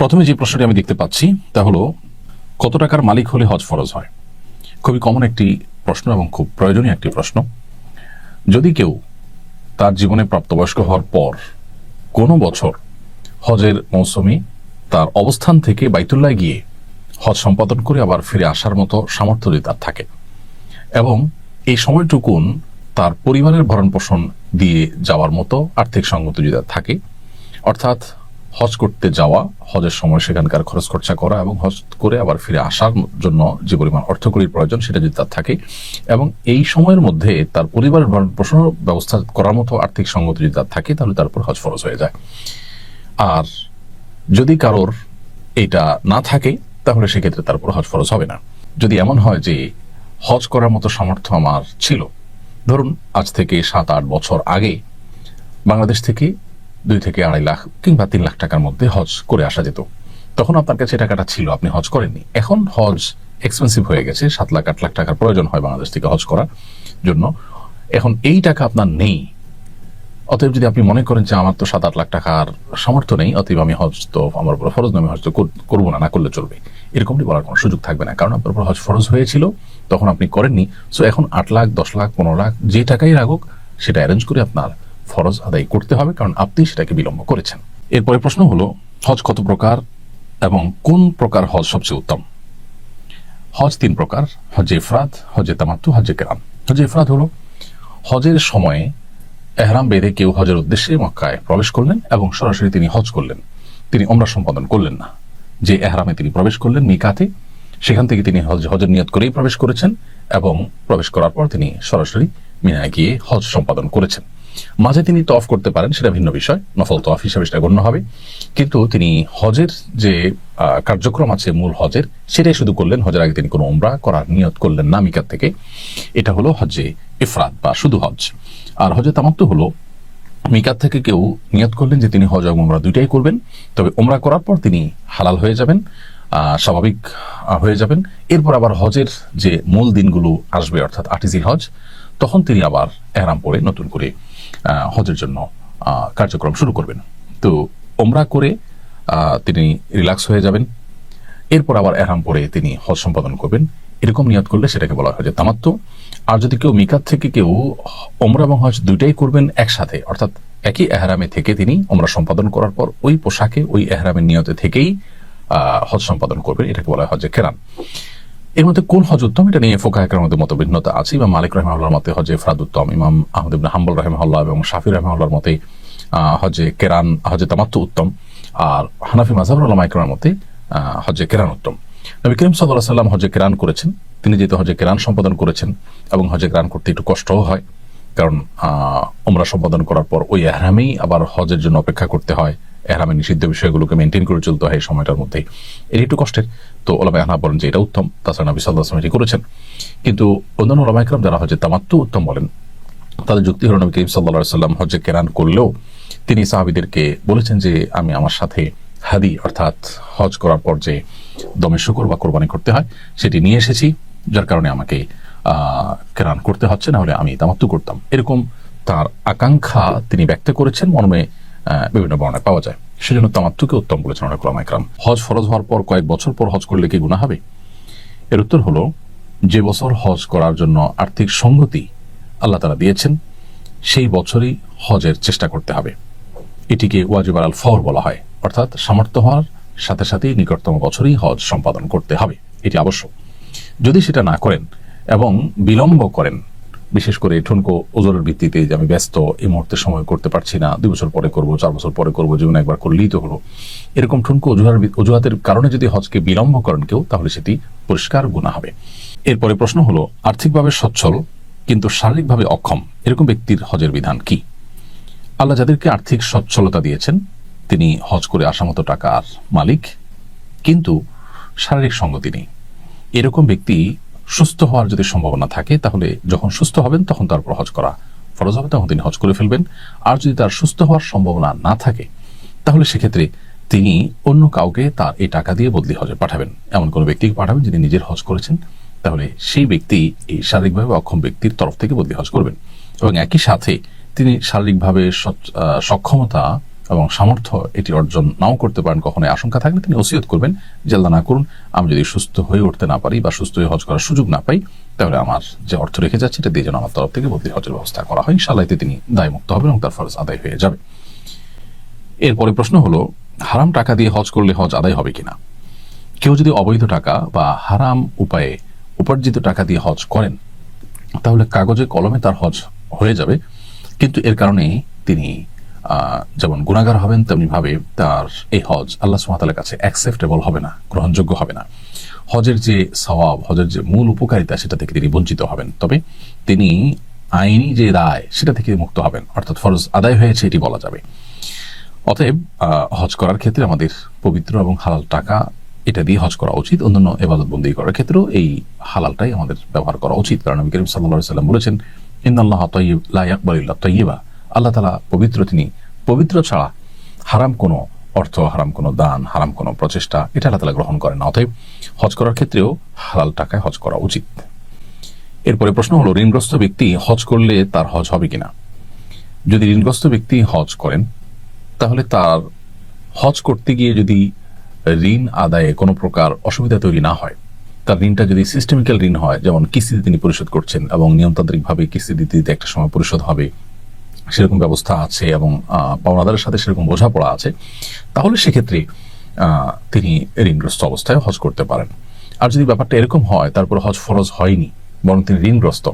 প্রথমে যে প্রশ্নটি আমি দেখতে পাচ্ছি, তা হলো, কত টাকার মালিক হলে হজ ফরজ হয়? খুবই কমন একটি প্রশ্ন এবং খুব প্রয়োজনীয় একটি প্রশ্ন। যদি কেউ তার জীবনে প্রাপ্তবয়স্ক হওয়ার পর কোনো বছর হজের মৌসুমে তার অবস্থান থেকে বাইতুল্লাহ গিয়ে হজ সম্পাদন করে আবার ফিরে আসার মতো সামর্থ্য যদি তার থাকে এবং এই সময়টুকুন তার পরিবারের ভরণ পোষণ দিয়ে যাওয়ার মতো আর্থিক সঙ্গতি যদি থাকে, অর্থাৎ হজ করতে যাওয়া, হজের সময় সেখানকার খরচ খরচা করা এবং হজ করে আবার ফিরে আসার জন্য যে পরিমাণ অর্থকরীর প্রয়োজন সেটা যদি তার থাকে এবং এই সময়ের মধ্যে তার পরিবারের ভরণ পোষণ ব্যবস্থা করার মতো আর্থিক সঙ্গতি যদি তার থাকে, তাহলে তার উপর হজ ফরজ হয়ে যায়। আর যদি কারোর এটা না থাকে, তাহলে সেক্ষেত্রে তার উপর হজ ফরজ হবে না। যদি এমন হয় যে হজ করার মতো সামর্থ্য আমার ছিল, ধরুন আজ থেকে সাত আট বছর আগে বাংলাদেশ থেকে দুই থেকে আড়াই লাখ কিংবা তিন লাখ টাকার মধ্যে হজ করে আসা যেত। তখন আপনার কাছে টাকাটা ছিল, আপনি হজ করেননি। এখন হজ এক্সপেন্সিভ হয়ে গেছে, সাত লাখ, আট লাখ টাকার প্রয়োজন হয় বাংলাদেশ থেকে হজ করার জন্য। এখন এই টাকা আপনার নেই। অতএব যদি আপনি মনে করেন যে আমার তো সাত, আট লাখ টাকার সামর্থ্য নেই, অতএব আমি হজ তো, আমার উপর ফরজ নয় আমি হজ তো করব না না করলে চলবে। এরকমটি বলার কোনো সুযোগ থাকবে না, কারণ আপনার উপর হজ ফরজ হয়েছিল, তখন আপনি করেননি। সো এখন আট লাখ, দশ লাখ, পনেরো লাখ, যে টাকাই রাখুক, সেটা অ্যারেঞ্জ করে আপনার ফরজ আদায় করতে হবে, কারণ আপনি সেটাকে বিলম্ব করেছেন। এরপরে প্রশ্ন হলো, হজ কত প্রকার এবং কোন প্রকার হজ সবচেয়ে উত্তম? হজ তিন প্রকার, হজে ইফরাদ হজে তামাত্তু, হজে কেরাম। হজে ইফরাদ হলো, হজের সময়ে এহরাম বেঁধে কেউ হজের উদ্দেশ্যে মক্কায় প্রবেশ করলেন এবং সরাসরি তিনি হজ করলেন। তিনি ওমরা সম্পাদন করলেন না। যে এহরামে তিনি প্রবেশ করলেন, মিকাতে, সেখান থেকে তিনি হজ, হজের নিয়ত করেই প্রবেশ করেছেন এবং প্রবেশ করার পর তিনি সরাসরি মিনায় গিয়ে হজ সম্পাদন করেছেন। মাঝে তিনি তফ করতে পারেন, সেটা ভিন্ন বিষয়। নফল তফ হিসাবে সেটা গণ্য হবে। কিন্তু তিনি হজের যে কার্যক্রম আছে, মূল হজের, সেটাই শুধু করলেন। হজের আগে তিনি কোনো উমরা করার নিয়ত করলেন না মিকাত থেকে। এটা হলো হজে ইফরাত বা শুধু হজ। আর হজে তামাত্তু হলো, মিকাত থেকে কেউ নিয়ত করলেন যে তিনি হজ এবং উমরা দুইটাই করবেন। তবে উমরা করার পর তিনি হালাল হয়ে যাবেন স্বাভাবিক হয়ে যাবেন। এরপর আবার হজের যে মূল দিনগুলো আসবে, অর্থাৎ আটিজিল হজ। তখন তিনি আবার এহরাম পরে নতুন করে হজের জন্য কার্যক্রম শুরু করবেন। তো ওমরা করে তিনি রিল্যাক্স হয়ে যাবেন। এরপর আবার এহরাম পরে তিনি হজ সম্পাদন করবেন। এরকম নিয়ত করলে সেটাকে বলা হয় যে তামাত্ম আর যদি কেউ মিকাত থেকে কেউ ওমরা এবং হজ দুইটাই করবেন একসাথে, অর্থাৎ একই এহরামে থেকে তিনি ওমরা সম্পাদন করার পর ওই পোশাকে ওই এহরামের নিয়তে থেকেই হজ সম্পাদন করবেন। এটাকে বলা হয় হজে কেরান। এর মধ্যে কোন হজ উত্তম এটা নিয়ে ফোকাহের মধ্যে মত ভিন্নতা আছে। ইমাম মালিক রহমাল্লাহর মতে হজে ফ্রাদ উত্তম ইমাম আহমদ ইবনে হাম্বল রহমাল্লাহ এবং শাফি রহমাল্লাহর মতে হজে কেরান, হজে তামাত্তু উত্তম। আর হানাফি মাজাবুর আল্লাহ ইকরামের মতে হজে কেরান উত্তম। নবী করিম সাল্লাহ সাল্লাম হজে কেরান করেছেন। তিনি যেহেতু হজে কেরান সম্পাদন করেছেন এবং হজে কেরান করতে একটু কষ্টও হয়, কারণ ওমরা সম্পাদন করার পর ওই এহরামেই আবার হজের জন্য অপেক্ষা করতে হয়। এহরামের নিষিদ্ধ বিষয়গুলোকে মেনটেন করে চলতে হয় সময়টার মধ্যে এর একটু কষ্টের। তো ওলামা এহনা বলেন যে এটা উত্তম। তাছাড়া নবী সাল্লাহ আসলাম এটি করেছেন। কিন্তু অন্যান্য ওলামা ইকরাম যারা হজে তামাত্তু উত্তম বলেন, তাদের যুক্তি হল নবী করিম সাল্লাহ সাল্লাম হজে কেরান করলেও তিনি সাহাবিদেরকে বলেছেন যে আমি আমার সাথে হাদি, অর্থাৎ হজ করার পর যে দমে শুকর বা কোরবানি করতে হয়, সেটি নিয়ে এসেছি, যার কারণে আমাকে কেরান করতে হচ্ছে না হলে আমি তামাত্তু করতাম। এরকম তার আকাঙ্ক্ষা তিনি ব্যক্ত করেছেন। মর্মে বিভিন্ন বর্ণায় পাওয়া যায়। সেজন্য তামাত্তুকে উত্তম বলেছেন অনেক ওলামা ইকরাম হজ ফরজ হওয়ার পর কয়েক বছর পর হজ করলে কি গুণা হবে? এর উত্তর হলো, যে বছর হজ করার জন্য আর্থিক সঙ্গতি আল্লাহ তারা দিয়েছেন, সেই বছরই হজের চেষ্টা করতে হবে। এটিকে ওয়াজিব আল ফর বলা হয়। অর্থাৎ সামর্থ্য হওয়ার সাথে সাথেই নিকটতম বছরই হজ সম্পাদন করতে হবে। এটি আবশ্যক। যদি সেটা না করেন এবং বিলম্ব করেন বিশেষ করে ঠুনকো ওজোরের ভিত্তিতে যে আমি ব্যস্ত, এই মুহূর্তে সময় করতে পারছি না, দুই বছর পরে করব, চার বছর পরে করব, জীবনে একবার করলেই তো হলো। এরকম ঠুনকো অজুহার অজুহাতের কারণে যদি হজকে বিলম্ব করেন কেউ, তাহলে সেটি পরিষ্কার গুণা হবে। এরপরে প্রশ্ন হলো, আর্থিকভাবে সচ্ছল কিন্তু শারীরিকভাবে অক্ষম, এরকম ব্যক্তির হজের বিধান কি? আল্লাহ যাদেরকে আর্থিক সচ্ছলতা দিয়েছেন, তিনি হজ করে আসা মতো টাকার মালিক, কিন্তু শারীরিক সঙ্গতি নেই। এরকম ব্যক্তি সুস্থ হওয়ার যদি সম্ভাবনা থাকে, তাহলে যখন সুস্থ হবেন, তখন তার উপর হজ করা ফরজ হবে। তখন তিনি হজ করে ফেলবেন। আর যদি তার সুস্থ হওয়ার সম্ভাবনা না থাকে, তাহলে সেক্ষেত্রে তিনি অন্য কাউকে তার এই টাকা দিয়ে বদলি হজে পাঠাবেন। এমন কোনো ব্যক্তিকে পাঠাবেন যিনি নিজের হজ করেছেন। তাহলে সেই ব্যক্তি এই শারীরিকভাবে অক্ষম ব্যক্তির তরফ থেকে বদলি হজ করবেন। এবং একই সাথে তিনি শারীরিকভাবে সক্ষমতা এবং সামর্থ্য এটি অর্জন নাও করতে পারেন, কখনোই আশঙ্কা থাকলে তিনি ওসিয়ত করবেন আল্লাহ না করুন। আমি যদি সুস্থ হয়ে উঠতে না পারি বা সুস্থ হয়ে হজ করার সুযোগ না পাই, তাহলে আমার যে অর্থ রেখে যাচ্ছে এটা দিয়ে যেন আমার তরফ থেকে বদলি হজের ব্যবস্থা করা হয়। এতে তিনি দায়মুক্ত হবেন এবং তার ফরজ আদায় হয়ে যাবে। এরপরে প্রশ্ন হলো, হারাম টাকা দিয়ে হজ করলে হজ আদায় হবে কিনা? কেউ যদি অবৈধ টাকা বা হারাম উপায়ে উপার্জিত টাকা দিয়ে হজ করেন, তাহলে কাগজে কলমে তার হজ হয়ে যাবে। কিন্তু এর কারণে তিনি যেমন গুণাগার হবেন, তেমনি ভাবে তার এই হজ আল্লাহ সুমাতালের কাছে অ্যাকসেপ্টেবল হবে না, গ্রহণযোগ্য হবে না। হজের যে সওয়াব, হজের যে মূল উপকারিতা, সেটা থেকে তিনি বঞ্চিত হবেন। তবে তিনি আইনি যে রায়, সেটা থেকে মুক্ত হবেন। অর্থাৎ ফরজ আদায় হয়েছে, এটি বলা যাবে। অতএব হজ করার ক্ষেত্রে আমাদের পবিত্র এবং হালাল টাকা, এটা দিয়ে হজ করা উচিত। অন্যান্য এবাদত বন্দী করার ক্ষেত্রেও এই হালালটাই আমাদের ব্যবহার করা উচিত। কারণ নবী করিম সাল্লাহ সাল্লাম বলেছেন ইন্দাল্লাহ তৈব লা ইয়াকবালিল্লাহ তৈবা আল্লাহ তালা পবিত্র তিনি পবিত্র ছাড়া হারাম কোনো অর্থ, হারাম কোনো দান, হারাম কোনো প্রচেষ্টা এটা আল্লাহ তালা গ্রহণ করেন না। অতএব হজ করার ক্ষেত্রেও হালাল টাকায় হজ করা উচিত। এরপরে প্রশ্ন হলো, ঋণগ্রস্ত ব্যক্তি হজ করলে তার হজ হবে কিনা? যদি ঋণগ্রস্ত ব্যক্তি হজ করেন, তাহলে তার হজ করতে গিয়ে যদি ঋণ আদায়ে কোনো প্রকার অসুবিধা তৈরি না হয়, তার ঋণটা যদি সিস্টেমিক্যাল ঋণ হয়, যেমন কিস্তিতে তিনি পরিশোধ করছেন এবং নিয়মতান্ত্রিকভাবে কিস্তি দিতে দিতে একটা সময় পরিশোধ হবে সেরকম ব্যবস্থা আছে এবং পাওনাদারের সাথে সেরকম বোঝাপড়া আছে, তাহলে সেক্ষেত্রে তিনি ঋণগ্রস্ত অবস্থায় হজ করতে পারেন। আর যদি ব্যাপারটা এরকম হয়, তারপর হজ ফরজ হয়নি, বরং তিনি ঋণগ্রস্ত,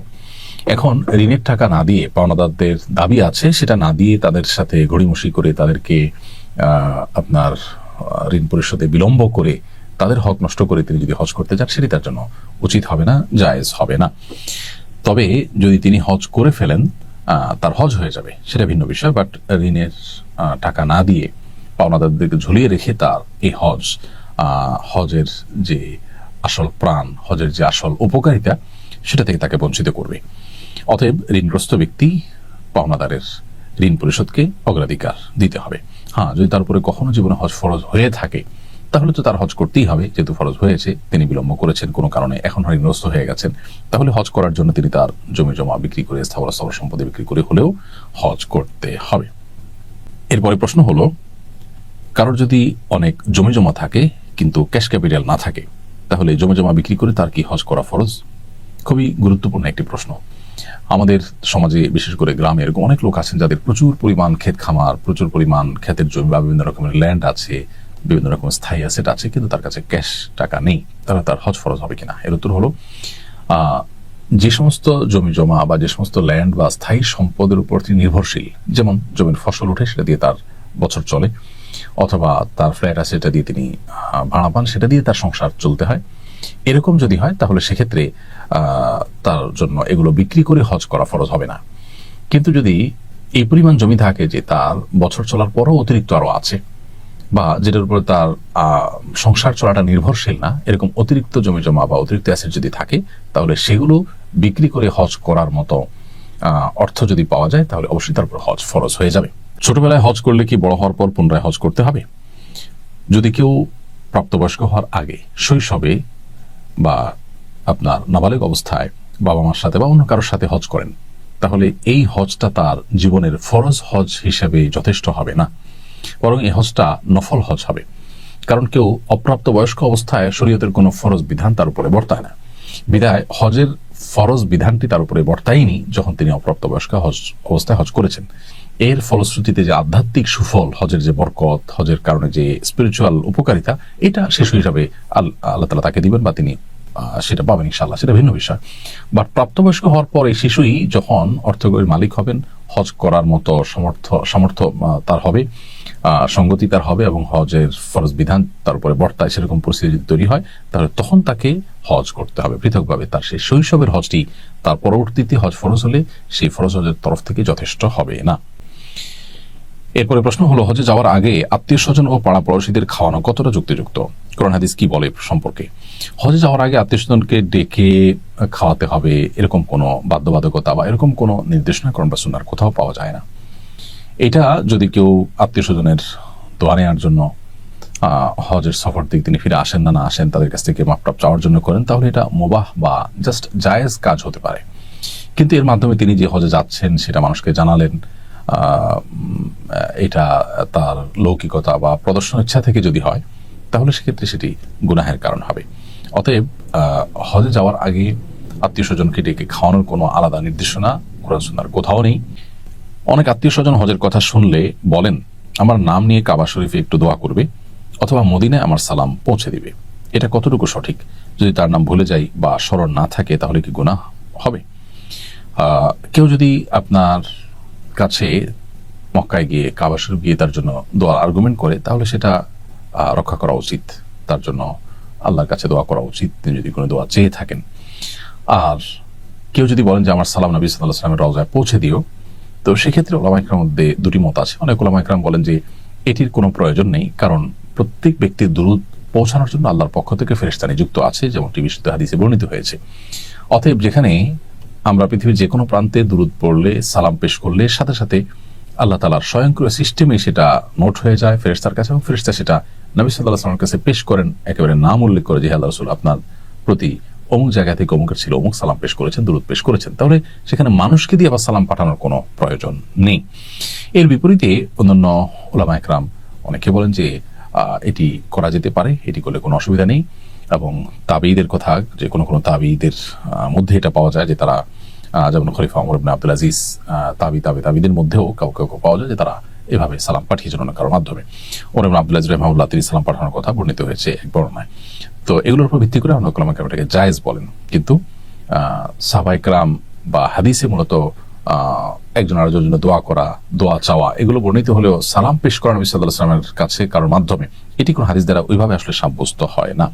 এখন ঋণের টাকা না দিয়ে পাওনাদারদের দাবি আছে, সেটা না দিয়ে তাদের সাথে ঘড়িমসি করে তাদেরকে আপনার ঋণ পরিশোধে বিলম্ব করে তাদের হক নষ্ট করে তিনি যদি হজ করতে চান সেটি তার জন্য উচিত হবে না, জায়েজ হবে না। তবে যদি তিনি হজ করে ফেলেন তার হজ হয়ে যাবে, সেটা ভিন্ন বিষয় বাট ঋণের টাকা না দিয়ে পাওনাদারদেরকে ঝুলিয়ে রেখে তার এই হজ হজের যে আসল প্রাণ, হজের যে আসল উপকারিতা, সেটা থেকে তাকে বঞ্চিত করবে। অতএব ঋণগ্রস্ত ব্যক্তি পাওনাদারের ঋণ পরিশোধকে অগ্রাধিকার দিতে হবে। হ্যাঁ যদি তার উপরে কখনো জীবনে হজ ফরজ হয়ে থাকে তাহলে তো তার হজ করতেই হবে, যেহেতু ফরজ হয়েছে, তিনি বিলম্ব করেছেন, কোনো কারণে এখন ঋণগ্রস্ত হয়ে গেছেন। তাহলে হজ করার জন্য তিনি তার জমি জমা বিক্রি করে, স্থাবর স্থাবর সম্পত্তি বিক্রি করে হলেও হজ করতে হবে। এরপরে প্রশ্ন হলো, কারোর যদি অনেক জমি জমা থাকে, কিন্তু ক্যাশ ক্যাপিটাল না থাকে, তাহলে জমি জমা বিক্রি করে তার কি হজ করা ফরজ? খুবই গুরুত্বপূর্ণ একটি প্রশ্ন। আমাদের সমাজে, বিশেষ করে গ্রামে এরকম অনেক লোক আছেন যাদের প্রচুর পরিমাণ ক্ষেত খামার, প্রচুর পরিমাণ ক্ষেতের জমি বা বিভিন্ন রকমের ল্যান্ড আছে বিভিন্ন রকম স্থায়ী অ্যাসেট আছে, কিন্তু তার কাছে ক্যাশ টাকা নেই। তাহলে তার হজ ফরজ হবে কিনা? এর উত্তর হলো যে সমস্ত জমি জমা বা যে সমস্ত ল্যান্ড বা স্থায়ী সম্পদের উপর তিনি নির্ভরশীল, যেমন জমির ফসল উঠে সেটা দিয়ে তার বছর চলে, অথবা তার ফ্ল্যাট আছে সেটা দিয়ে তিনি ভাড়া পান, সেটা দিয়ে তার সংসার চলতে হয়। এরকম যদি হয়, তাহলে সেক্ষেত্রে তার জন্য এগুলো বিক্রি করে হজ করা ফরজ হবে না। কিন্তু যদি এই পরিমাণ জমি থাকে যে তার বছর চলার পরও অতিরিক্ত আরও আছে বা যেটার উপর তার সংসার চলাটা নির্ভরশীল না, এরকম অতিরিক্ত জমি জমা বা অতিরিক্ত অ্যাসেট যদি থাকে, তাহলে সেগুলো বিক্রি করে হজ করার মতো অর্থ যদি পাওয়া যায়, তাহলে অবশ্যই তার উপর হজ ফরজ হয়ে যাবে। ছোটবেলায় হজ করলে কি বড় হওয়ার পর পুনরায় হজ করতে হবে? যদি কেউ প্রাপ্তবয়স্ক হওয়ার আগে শৈশবে বা আপনার নাবালেগ অবস্থায় বাবা মার সাথে বা অন্য কারোর সাথে হজ করেন, তাহলে এই হজটা তার জীবনের ফরজ হজ হিসেবে যথেষ্ট হবে না। বরং এই হজটা নফল হজ হবে। কারণ কেউ অপ্রাপ্ত বয়স্ক অবস্থায় শরীয়তের কোনো ফরজ বিধান তার উপরে বর্তায় না। বিদায় হজের ফরজ বিধানটি তার উপরে বর্তায়নি যখন তিনি অপ্রাপ্ত বয়স্ক হজ অবস্থায় হজ করেছেন। এর ফলশ্রুতিতে যে আধ্যাত্মিক সুফল হজের যে বরকত হজের কারণে যে স্পিরিচুয়াল উপকারিতা এটা শিশু হিসাবে আল- আল্লাহ তালা তাকে দিবেন বা তিনি সেটা পাবেন ইনশাল্লাহ সেটা ভিন্ন বিষয়। বাট প্রাপ্তবয়স্ক হওয়ার পর শিশুই যখন অর্থকরীর মালিক হবেন হজ করার মতো সমর্থ সামর্থ্য আহ, তার হবে। সঙ্গতি তার হবে এবং হজের ফরজ বিধান তার উপরে বর্তায় সেরকম পরিস্থিতি যদি তৈরি হয়, তাহলে তখন তাকে হজ করতে হবে পৃথকভাবে। তার সেই শৈশবের হজটি তার পরবর্তীতে হজ ফরজ হলে সেই ফরজ হজের তরফ থেকে যথেষ্ট হবে, না? এরপরে প্রশ্ন হলো, হজে যাওয়ার আগে আত্মীয় স্বজন ও পাড়া পড়োশীদের খাওয়ানো কতটা যুক্তিযুক্ত? কোরআন হাদিস কি বলে সম্পর্কে? হজে যাওয়ার আগে আত্মীয় স্বজনকে ডেকে খাওয়াতে হবে, এরকম কোনো বাধ্যবাধকতা বা এরকম কোনো নির্দেশনা কোরআন বা সুন্নার কোথাও পাওয়া যায় না। এটা যদি কেউ আত্মীয় স্বজনের দোয়া নেওয়ার জন্য হজের সফর থেকে তিনি ফিরে আসেন না না আসেন, তাদের কাছ থেকে মাপটাপ চাওয়ার জন্য করেন, তাহলে এটা মোবাহ বা জাস্ট জায়েজ কাজ হতে পারে। কিন্তু এর মাধ্যমে তিনি যে হজে যাচ্ছেন সেটা মানুষকে জানালেন এটা তার লৌকিকতা বা প্রদর্শন ইচ্ছা থেকে যদি হয়, তাহলে সেক্ষেত্রে সেটি গুনাহের কারণ হবে। অতএব হজে যাওয়ার আগে আত্মীয় স্বজনকে ডেকে খাওয়ানোর কোনো আলাদা নির্দেশনা, কোরআন কোথাও নেই। অনেক আত্মীয় স্বজন হজের কথা শুনলে বলেন, আমার নাম নিয়ে কাবা শরীফে একটু দোয়া করবে, অথবা মদিনায় আমার সালাম পৌঁছে দিবে। এটা কতটুকু সঠিক? যদি তার নাম ভুলে যাই বা স্মরণ না থাকে, তাহলে কি গুনাহ হবে? কেউ যদি আপনার কাছে মক্কায় গিয়ে, কাবা শরীফ গিয়ে তার জন্য দোয়ার আর্গুমেন্ট করে, তাহলে সেটা রক্ষা করা উচিত। তার জন্য আল্লাহর কাছে দোয়া করা উচিত, তিনি যদি কোনো দোয়া চেয়ে থাকেন। আর কেউ যদি বলেন যে, আমার সালাম নবী সাল্লাহ সাল্লামের রওজায় পৌঁছে দিও তো সেক্ষেত্রে ওলামাইকরার মধ্যে দুটি মত আছে। অনেক ওলামাইকরাম বলেন যে এটির কোনো প্রয়োজন নেই, কারণ প্রত্যেক ব্যক্তির দূরত পৌঁছানোর জন্য আল্লাহর পক্ষ থেকে ফেরেস্তা নিযুক্ত আছে, যেমন যেমনটি বিশুদ্ধ হাদিসে বর্ণিত হয়েছে। অতএব যেখানে আমরা পৃথিবীর যে কোনো প্রান্তে দূরত পড়লে, সালাম পেশ করলে, সাথে সাথে আল্লাহ তালার স্বয়ংক্রিয় সিস্টেমে সেটা নোট হয়ে যায় ফেরেস্তার কাছে এবং ফেরেস্তা সেটা নবী সাল্লাহ সাল্লামের কাছে পেশ করেন। একেবারে নাম উল্লেখ করে যে আল্লাহ রসুল, আপনার প্রতি অমুক জায়গা থেকে অমুকের ছিল অমুক সালাম পেশ করেছেন দূরত পেশ করেছেন। তাহলে সেখানে মানুষকে দিয়ে আবার সালাম পাঠানোর কোনো প্রয়োজন নেই। এর বিপরীতে অন্যান্য ওলামা একরাম অনেকে বলেন যে এটি করা যেতে পারে, এটি করলে কোনো অসুবিধা নেই এবং তাবিদের কথা যে কোনো কোনো তাবিদের মধ্যে এটা পাওয়া যায় যে তারা যেমন খলিফা অমর ইবনে আব্দুল আজিজ তাবি তাবি, তাবিদের মধ্যেও কাউকে কাউ কাউ পাওয়া যায় যে তারা এভাবে সালাম পাঠিয়েছেন অন্য কারোর মাধ্যমে। ওর ইবনে আব্দুল আজিজ রহমাউল্লাহ তিনি সালাম পাঠানোর কথা বর্ণিত হয়েছে এক বর্ণনায়। তো এগুলোর উপর ভিত্তি করে আমরা কলামা এটাকে জায়েজ বলেন। কিন্তু সাবাইকরাম বা হাদিসে মূলত একজন আরেকজনের জন্য দোয়া করা, দোয়া চাওয়া, এগুলো বর্ণিত হলেও সালাম পেশ করা নবী সাল্লাহ সাল্লামের কাছে কারোর মাধ্যমে। এটি কোনো হাদিস দ্বারা ওইভাবে আসলে সাব্যস্ত হয় না।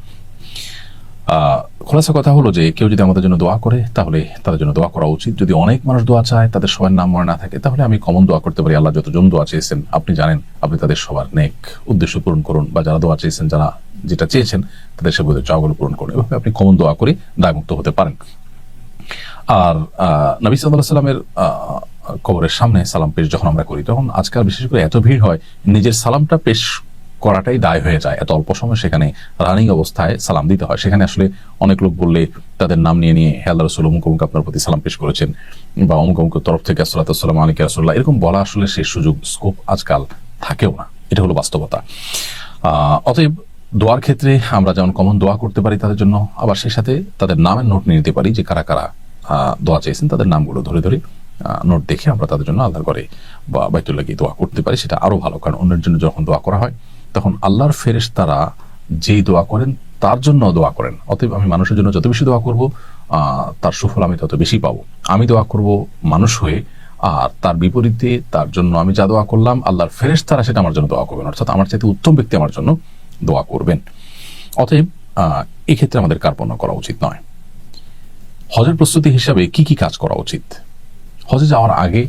খোলাসা কথা হলো যে কেউ যদি আমাদের জন্য দোয়া করে, তাহলে তাদের জন্য দোয়া করা উচিত। যদি অনেক মানুষ দোয়া চায়, তাদের সবার নাম মনে না থাকে, তাহলে আমি কমন দোয়া করতে পারি। আল্লাহ যতজন দোয়া চেয়েছেন, আপনি জানেন, আপনি তাদের সবার নেক উদ্দেশ্য পূরণ করুন, বা যারা দোয়া চেয়েছেন, যারা যেটা চেয়েছেন, তাদের সে বোধের চাওয়াগুলো পূরণ করুন। এভাবে আপনি কমন দোয়া করে দায়মুক্ত হতে পারেন। আর নবী সাল্লাহ সাল্লামের কবরের সামনে সালাম পেশ যখন আমরা করি, তখন আজকাল বিশেষ করে এত ভিড় হয়, নিজের সালামটা পেশ করাটাই দায় হয়ে যায়। এত অল্প সময় সেখানে রানিং অবস্থায় সালাম দিতে হয়। সেখানে আসলে অনেক লোক বললে তাদের নাম নিয়ে নিয়ে, হে আল্লাহ রসুল, অমুক অমুক আপনার প্রতি সালাম পেশ করেছেন বা অমুক অমুকের তরফ থেকে আসসালাম আলিক রসুল্লাহ এরকম বলা আসলে সেই সুযোগ স্কোপ আজকাল থাকেও না। এটা হলো বাস্তবতা। অতএব দোয়ার ক্ষেত্রে আমরা যেমন কমন দোয়া করতে পারি তাদের জন্য, আবার সেই সাথে তাদের নামের নোট নিয়ে নিতে পারি যে কারা কারা দোয়া চেয়েছেন তাদের নামগুলো ধরে ধরে নোট দেখে আমরা তাদের জন্য আল্লাহর করে বা বাইতুল্লাহ গিয়ে দোয়া করতে পারি। সেটা আরও ভালো, কারণ অন্যের জন্য যখন দোয়া করা হয় তখন আল্লাহর ফেরেশ তারা যেই দোয়া করেন, তার জন্য দোয়া করেন। অতএব আমি মানুষের জন্য যত বেশি দোয়া করব তার সুফল আমি তত বেশি পাবো। আমি দোয়া করব মানুষ হয়ে, আর তার বিপরীতে তার জন্য আমি যা দোয়া করলাম, আল্লাহর ফেরেশ তারা সেটা আমার জন্য দোয়া করবেন। অর্থাৎ আমার চাইতে উত্তম ব্যক্তি আমার জন্য দোয়া করবেন। অতএব এক্ষেত্রে আমাদের কার্পণ্য করা উচিত নয়। হজের প্রস্তুতি হিসাবে কি কি কাজ করা উচিত? হজে যাওয়ার আগে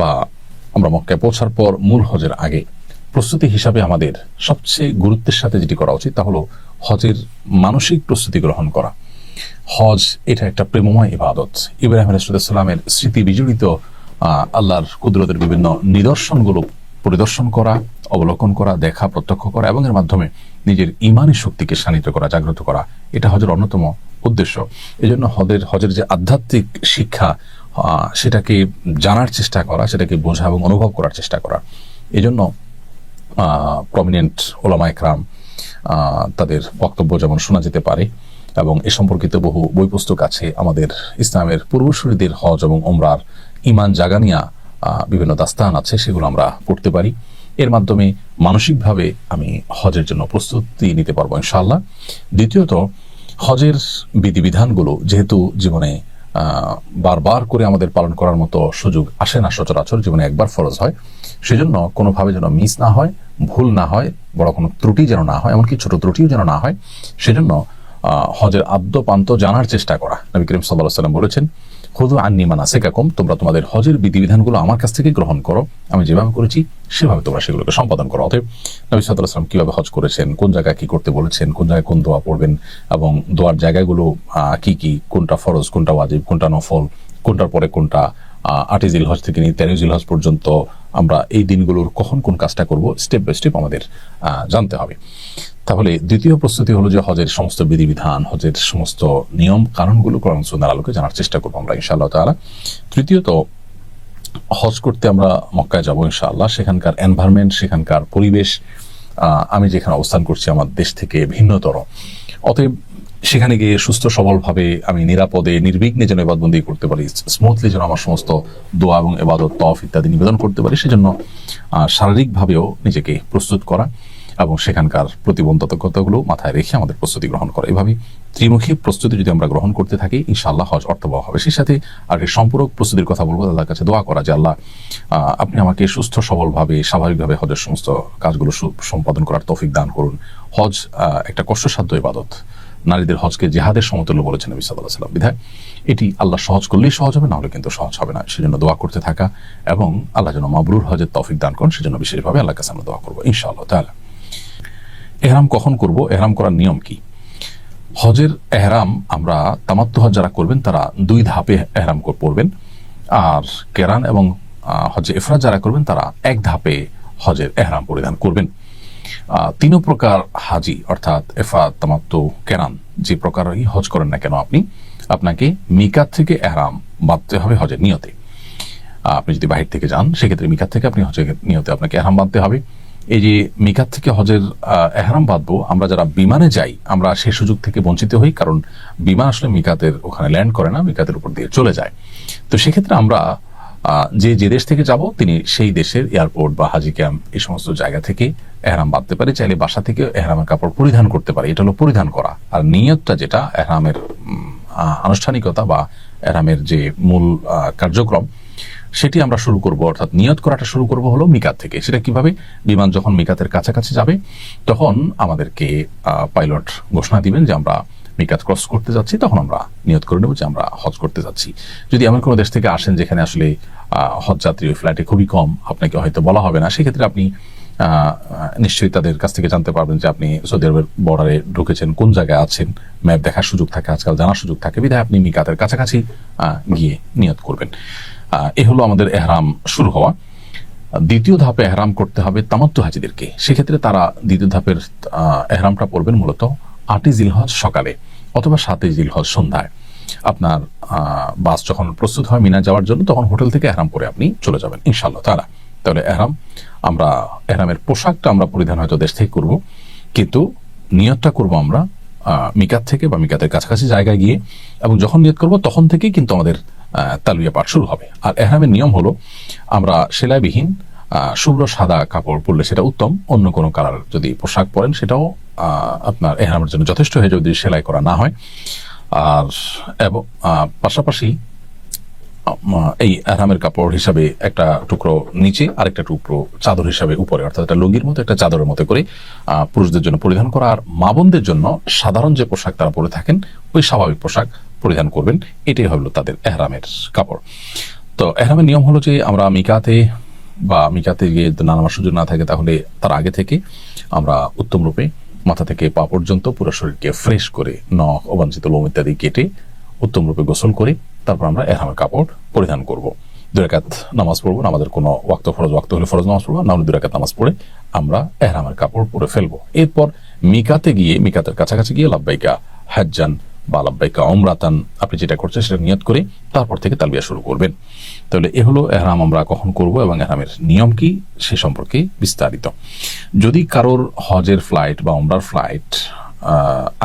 বা আমরা মক্কায় পৌঁছার পর মূল হজের আগে প্রস্তুতি হিসাবে আমাদের সবচেয়ে গুরুত্বের সাথে যেটি করা উচিত তা হলো হজের মানসিক প্রস্তুতি গ্রহণ করা। হজ এটা একটা প্রেমময় ইবাদত। ইব্রাহিম আলাইসালামের স্মৃতি বিজড়িত আল্লাহর কুদরতের বিভিন্ন নিদর্শনগুলো পরিদর্শন করা, অবলোকন করা, দেখা, প্রত্যক্ষ করা এবং এর মাধ্যমে নিজের ইমানি শক্তিকে শানিত করা, জাগ্রত করা, এটা হজের অন্যতম উদ্দেশ্য। এই জন্য হজের হজের যে আধ্যাত্মিক শিক্ষা সেটাকে জানার চেষ্টা করা, সেটাকে বোঝা এবং অনুভব করার চেষ্টা করা। এই জন্য প্রমিনেন্ট ওলামা একরাম তাদের বক্তব্য যেমন শোনা যেতে পারে এবং এ সম্পর্কিত বহু বই পুস্তক আছে আমাদের ইসলামের পূর্বসূরীদের হজ এবং ওমরার ইমান জাগানিয়া বিভিন্ন দাস্তান আছে, সেগুলো আমরা পড়তে পারি। এর মাধ্যমে মানসিকভাবে আমি হজের জন্য প্রস্তুতি নিতে পারব ইনশাআল্লাহ। দ্বিতীয়ত, হজের বিধিবিধানগুলো যেহেতু জীবনে বারবার করে আমাদের পালন করার মতো সুযোগ আসে না সচরাচর, জীবনে একবার ফরজ হয়। সেজন্য কোনোভাবে যেন মিস না হয়, ভুল না হয়, বড় কোনো ত্রুটি যেন না হয়, এমনকি ছোট ত্রুটিও যেন না হয়, সেজন্য হজের আদ্যপান্ত জানার চেষ্টা করা। নবী করিম সাল্লাহ সাল্লাম বলেছেন হুদু আন্নি মানা সেকাকুম তোমরা তোমাদের হজের বিধিবিধানগুলো আমার কাছ থেকে গ্রহণ করো। আমি যেভাবে করেছি সেভাবে তোমরা সেগুলোকে সম্পাদন করো। অতএব নবী সাল্লাহ সাল্লাম কীভাবে হজ করেছেন কোন জায়গায় কী করতে বলেছেন কোন জায়গায় কোন দোয়া পড়বেন এবং দোয়ার জায়গাগুলো কি কি কোনটা ফরজ কোনটা ওয়াজিব কোনটা নফল কোনটার পরে কোনটা আহ, আটই জিল হজ থেকে নিয়ে তেরোই জিল হজ পর্যন্ত আমরা এই দিনগুলোর কখন কোন কাজটা করব স্টেপ বাই স্টেপ আমাদের জানতে হবে। তাহলে দ্বিতীয় প্রস্তুতি হলো যে হজের সমস্ত বিধিবিধান, হজের সমস্ত নিয়ম কানুনগুলো কোরআন সুন্নার আলোকে জানার চেষ্টা করব আমরা ইনশাআল্লাহ তাআলা। তৃতীয়ত, হজ করতে আমরা মক্কায় যাব ইনশাআল্লাহ। সেখানকার এনভায়রনমেন্ট সেখানকার পরিবেশ আমি যেখানে অবস্থান করছি আমার দেশ থেকে ভিন্নতর। অতএব সেখানে গিয়ে সুস্থ, সবলভাবে আমি নিরাপদে, নির্বিঘ্নে যেন এবাদবন্দি করতে পারি স্মুথলি যেন আমার সমস্ত দোয়া এবং এবাদত তফ ইত্যাদি নিবেদন করতে পারি, সেজন্য শারীরিকভাবেও নিজেকে প্রস্তুত করা। এবং সেখানকার প্রতিবন্ধকতাগুলো মাথায় রেখে আমাদের প্রস্তুতি গ্রহণ করা। এভাবে ত্রিমুখী প্রস্তুতি যদি আমরা গ্রহণ করতে থাকি, ইনশাআল্লাহ হজ অর্থবহ হবে। সেই সাথে আর একটি সম্পূরক প্রস্তুতির কথা বলব, আল্লাহর কাছে দোয়া করা যে, আল্লাহ আপনি আমাকে সুস্থ, সবলভাবে, স্বাভাবিকভাবে হজের সমস্ত কাজগুলো সম্পাদন করার তৌফিক দান করুন। হজ একটা কষ্টসাধ্য ইবাদত। নারীদের হজকে জেহাদের সমতুল্য বলেছেন নবী সাল্লাহ বিধায় এটি আল্লাহ সহজ করলেই সহজ হবে না হলে কিন্তু সহজ হবে না। সেজন্য দোয়া করতে থাকা এবং আল্লাহ যেন মাবরুর হজের তৌফিক দান করেন, সেজন্য বিশেষভাবে আল্লাহ কাছে আমরা দোয়া করব, ইনশাআল্লাহ তাহলে এহরাম কখন করব? এহরাম করার নিয়ম কি? হজের এহরাম আমরা তামাত্ম হজ যারা করবেন, তারা দুই ধাপে এহরাম পড়বেন। আর কেরান এবং হজে এফরাজ যারা করবেন, তারা এক ধাপে হজের এহরাম পরিধান করবেন। তিনও প্রকার হাজি, অর্থাৎ এফা তামাত্ম কেরান, যে প্রকারই হজ করেন না কেন আপনি, আপনাকে মিকাত থেকে এহরাম বাঁধতে হবে হজের নিয়তে। আপনি যদি বাহির থেকে যান, সেক্ষেত্রে মিকাত থেকে আপনি হজের নিয়তে আপনাকে এহরাম বাঁধতে হবে। এই যে মিকাত থেকে হজের এহরাম বাঁধবো আমরা যারা বিমানে যাই, আমরা সে সুযোগ থেকে বঞ্চিত হই, কারণ বিমান আসলে মিকাতের ওখানে ল্যান্ড করে না, মিকাতের উপর দিয়ে চলে যায়। তো সেক্ষেত্রে আমরা যে যে দেশ থেকে যাব, তিনি সেই দেশের এয়ারপোর্ট বা হাজি ক্যাম্প, এই সমস্ত জায়গা থেকে এহরাম বাঁধতে পারে। চাইলে বাসা থেকে এহরামের কাপড় পরিধান করতে পারে। এটা হলো পরিধান করা। আর নিয়তটা যেটা, এহরামের আনুষ্ঠানিকতা বা এহরামের যে মূল কার্যক্রম সেটি আমরা শুরু করব, অর্থাৎ নিয়ত করাটা শুরু করব হলো মিকাত থেকে। সেটা কীভাবে? বিমান যখন মিকাতের কাছাকাছি যাবে, তখন আমাদেরকে পাইলট ঘোষণা দিবেন যে আমরা মিকাত ক্রস করতে যাচ্ছি, তখন আমরা নিয়ত করে নেব যে আমরা হজ করতে যাচ্ছি। যদি এমন কোনো দেশ থেকে আসেন যেখানে আসলে হজ যাত্রী ওই ফ্লাইটে খুবই কম, আপনাকে হয়তো বলা হবে না, সেক্ষেত্রে আপনি নিশ্চয়ই তাদের কাছ থেকে জানতে পারবেন যে আপনি সৌদি আরবের বর্ডারে ঢুকেছেন, কোন জায়গায় আছেন ম্যাপ দেখার সুযোগ থাকে, আজকাল জানার সুযোগ থাকে। বিধায় আপনি মিকাতের কাছাকাছি গিয়ে নিয়ত করবেন। এ হলো আমাদের এহরাম শুরু হওয়া। দ্বিতীয় ধাপে এহরাম করতে হবে তামাত্তু হাজিদেরকে। সেক্ষেত্রে তারা দ্বিতীয় ধাপের এহরামটা পড়বেন মূলত আটই জিলহজ সকালে অথবা সাতই জিলহজ সন্ধ্যায়। আপনার বাস যখন প্রস্তুত হয় মিনা যাওয়ার জন্য, তখন হোটেল থেকে এহরাম পরে আপনি চলে যাবেন ইনশাল্লাহ তারা তাহলে এহরাম আমরা এহরামের পোশাকটা আমরা পরিধান হয়তো দেশ থেকে করব। কিন্তু নিয়তটা করব আমরা মিকাত থেকে বা মিকাতের কাছাকাছি জায়গায় গিয়ে। এবং যখন নিয়ত করব তখন থেকেই কিন্তু আমাদের আহ, তালবিয়া পাঠ শুরু হবে। আর এহরামের নিয়ম হলো আমরা সেলাইবিহীন শুভ্র সাদা কাপড় পরলে সেটা উত্তম অন্য কোনো কালার যদি পোশাক পরেন সেটাও আপনার এহরামের জন্য যথেষ্ট হয়ে যদি সেলাই করা না হয়। আর এবং পাশাপাশি এই আরামের কাপড় হিসাবে একটা টুকরো নিচে আরেকটা টুকরো চাদর হিসাবে উপরে, অর্থাৎ একটা লুঙ্গির মতো একটা চাদরের মতো করে পুরুষদের জন্য পরিধান করা। আর মা বোনদের জন্য সাধারণ যে পোশাক তারা পরে থাকেন, ওই স্বাভাবিক পোশাক পরিধান করবেন। এটাই হলো তাদের এহরামের কাপড়। তো এহরামের নিয়ম হলো যে আমরা মিকাতে বা মিকাতে গিয়ে যদি নানাবার সুযোগ না থাকে, তাহলে তার আগে থেকে আমরা উত্তম রূপে মাথা থেকে পা পর্যন্ত পুরো শরীরকে ফ্রেশ করে নখ অবাঞ্ছিত লোম ইত্যাদি কেটে উত্তম রূপে গোসল করে তারপর আমরা এহরামের কাপড় পরিধান করব। দুরাকাত নামাজ পড়ব আমাদের কোনো ওয়াক্ত ফরজ, ওয়াক্ত হলে ফরজ নামাজ পড়ব, না হলে দুরাকাত নামাজ পড়ে আমরা এহরামের কাপড় পরে ফেলব। এরপর মিকাতে গিয়ে, মিকাতের কাছাকাছি গিয়ে লাব্বাইকা হাজ্জান বা লাব্বাইকা অমরাতান আপনি যেটা করছেন সেটা নিয়ত করে তারপর থেকে তালবিয়া শুরু করবেন। তাহলে এ হলো এহরাম আমরা কখন করব এবং এহরামের নিয়ম কি সে সম্পর্কে বিস্তারিত। যদি কারোর হজের ফ্লাইট বা ওমরার ফ্লাইট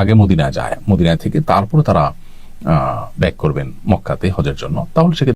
আগে মদিনায় যায়, মদিনায় থেকে তারপরে তারা ব্যাক করবেন মক্কাতে হজের জন্য তাহলে সেক্ষেত্রে